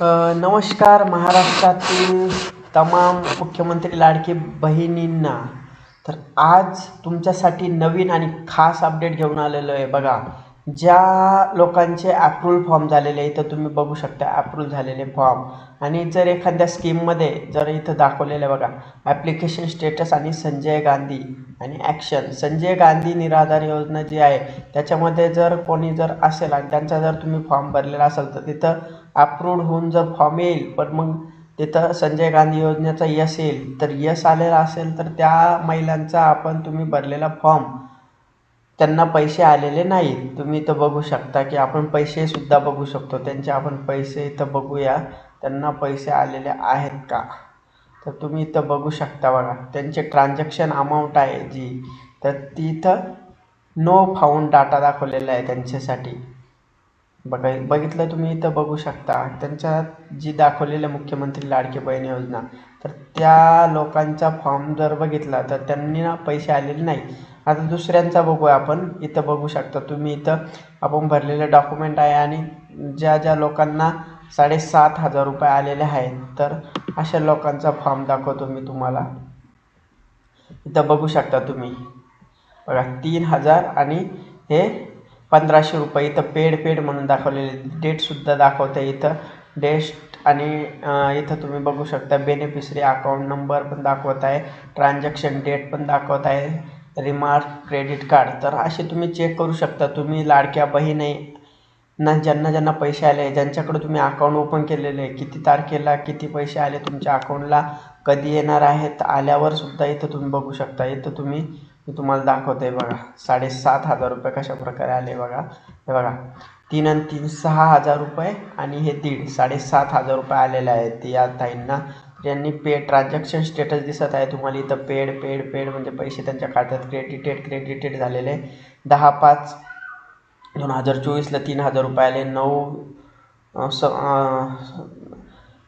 नमस्कार महाराष्ट्रातील तमाम मुख्यमंत्री लाडकी बहिणींना. तर आज तुमच्यासाठी नवीन आणि खास अपडेट घेऊन आलेलो आहे. बघा ज्या लोकांचे ॲप्रूव्ह फॉर्म झालेले इथं तुम्ही बघू शकता अप्रूव्ह झालेले फॉर्म आणि जर एखाद्या स्कीममध्ये जर इथं दाखवलेलं आहे बघा ॲप्लिकेशन स्टेटस आणि संजय गांधी आणि ॲक्शन संजय गांधी निराधार योजना जी आहे त्याच्यामध्ये जर कोणी जर असेल आणि त्यांचा जर तुम्ही फॉर्म भरलेला असेल तर तिथं अप्रूव्ड होऊन जर फॉर्म येईल पण मग तिथं संजय गांधी योजनेचा यस येईल. तर यस आलेला असेल तर त्या महिलांचा आपण तुम्ही भरलेला फॉर्म त्यांना पैसे आलेले नाहीत. तुम्ही इथं बघू शकता की आपण पैसेसुद्धा बघू शकतो. त्यांचे आपण पैसे इथं बघूया. त्यांना पैसे आलेले आहेत का? तर तुम्ही इथं बघू शकता बघा. त्यांचे ट्रान्झॅक्शन अमाऊंट आहे जी. तर ती इथं नो फाऊंड डाटा दाखवलेला आहे त्यांच्यासाठी. बघा बघितलं तुम्ही इथं बघू शकता. त्यांच्या जी दाखवलेलं मुख्यमंत्री लाडकी बहीण योजना. तर त्या लोकांचा फॉर्म जर बघितला तर त्यांनी ना पैसे आलेले नाही आता दुसऱ्यांचा बघूया आपण. इथं बघू शकता तुम्ही इथं. आपण भरलेले डॉक्युमेंट आहे आणि ज्या ज्या लोकांना साडेसात हजार रुपये आलेले आहेत तर अशा लोकांचा फॉर्म दाखवतो मी तुम्हाला. इथं बघू शकता तुम्ही. बघा तीन हजार आणि हे पंधराशे रुपये. इथं पेड पेड म्हणून दाखवलेले. डेटसुद्धा दाखवते इथं. डेस्ट आणि इथं तुम्ही बघू शकता. बेनिफिशरी अकाउंट नंबर पण दाखवत आहे. ट्रान्झॅक्शन डेट पण दाखवत आहे. रिमार्क क्रेडिट कार्ड तर असे तुम्ही चेक करू शकता. तुम्ही लाडक्या बहिणी ना ज्यांना ज्यांना पैसे आले ज्यांच्याकडे तुम्ही अकाउंट ओपन केलेले आहे किती तारखेला किती पैसे आले तुमच्या अकाउंटला कधी येणार आहेत आल्यावर सुद्धा इथं तुम्ही बघू शकता. इथं तुम्ही मी तुम्हाला दाखवते बघा. साडेसात हजार रुपये कशा प्रकारे आले बघा. हे बघा. तीन आणि तीन सहा हजार रुपये आणि हे दीड साडेसात हजार रुपये आलेले आहेत या ताईंना. यांनी पेड ट्रान्झॅक्शन स्टेटस दिसत आहे तुम्हाला इथं पेड पेड पेड म्हणजे पैसे त्यांच्या खात्यात क्रेडिटेड क्रेडिटेड झालेले. दहा पाच दोन हजार चोवीसला तीन हजार रुपये आले नऊ स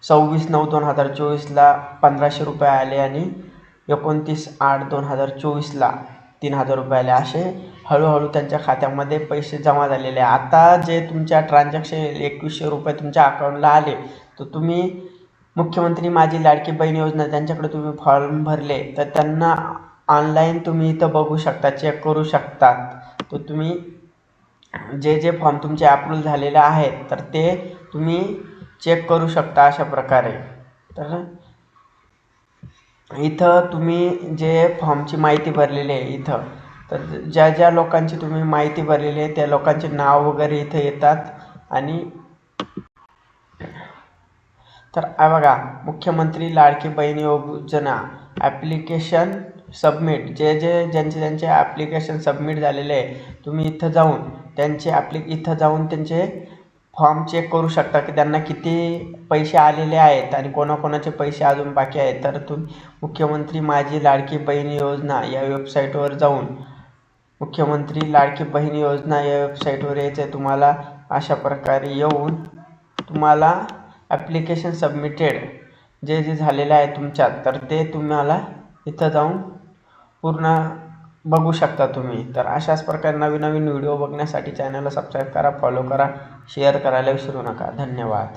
सव्वीस नऊ दोन हजार चोवीसला पंधराशे रुपये आले आणि एकोणतीस आठ दोन हजार चोवीसला तीन हजार रुपये आले असे हळूहळू त्यांच्या खात्यामध्ये पैसे जमा झालेले. आहे आता जे तुमच्या ट्रान्झॅक्शन एकवीसशे रुपये तुमच्या अकाउंटला आले तर तुम्ही मुख्यमंत्री माझी लाडकी बहीण योजना त्यांच्याकडे तुम्ही फॉर्म भरले तर त्यांना ऑनलाईन तुम्ही इथं बघू शकता चेक करू शकतात. तर तुम्ही जे जे फॉर्म तुमचे अप्रूव्ह झालेले आहेत तर ते तुम्ही चेक करू शकता अशा प्रकारे. तर इथं तुम्ही जे फॉर्मची माहिती भरलेली आहे इथं तर ज्या ज्या लोकांची तुम्ही माहिती भरलेली आहे त्या लोकांचे नाव वगैरे इथं येतात आणि तर बघा मुख्यमंत्री लाडकी बहीण योजना ॲप्लिकेशन सबमिट जे जे ज्यांचे ज्यांचे ॲप्लिकेशन सबमिट झालेले आहे तुम्ही इथं जाऊन त्यांचे ॲप्लि इथं जाऊन त्यांचे फॉर्म चेक करू शकता की त्यांना किती पैसे आलेले आहेत आणि कोणाकोणाचे पैसे अजून बाकी आहेत. तर तुम्ही मुख्यमंत्री माझी लाडकी बहीण योजना या वेबसाईटवर जाऊन मुख्यमंत्री लाडकी बहीण योजना या वेबसाईटवर यायचं आहे तुम्हाला अशा प्रकारे येऊन तुम्हाला ॲप्लिकेशन सबमिटेड जे जे झालेलं आहे तुमच्यात तर ते तुम्हाला इथं जाऊन पूर्ण बघू शकता तुम्ही. तर अशाच प्रकारे नवीन नवीन व्हिडिओ बघण्यासाठी चॅनलला सबस्क्राईब करा फॉलो करा शेअर करायला विसरू नका. धन्यवाद.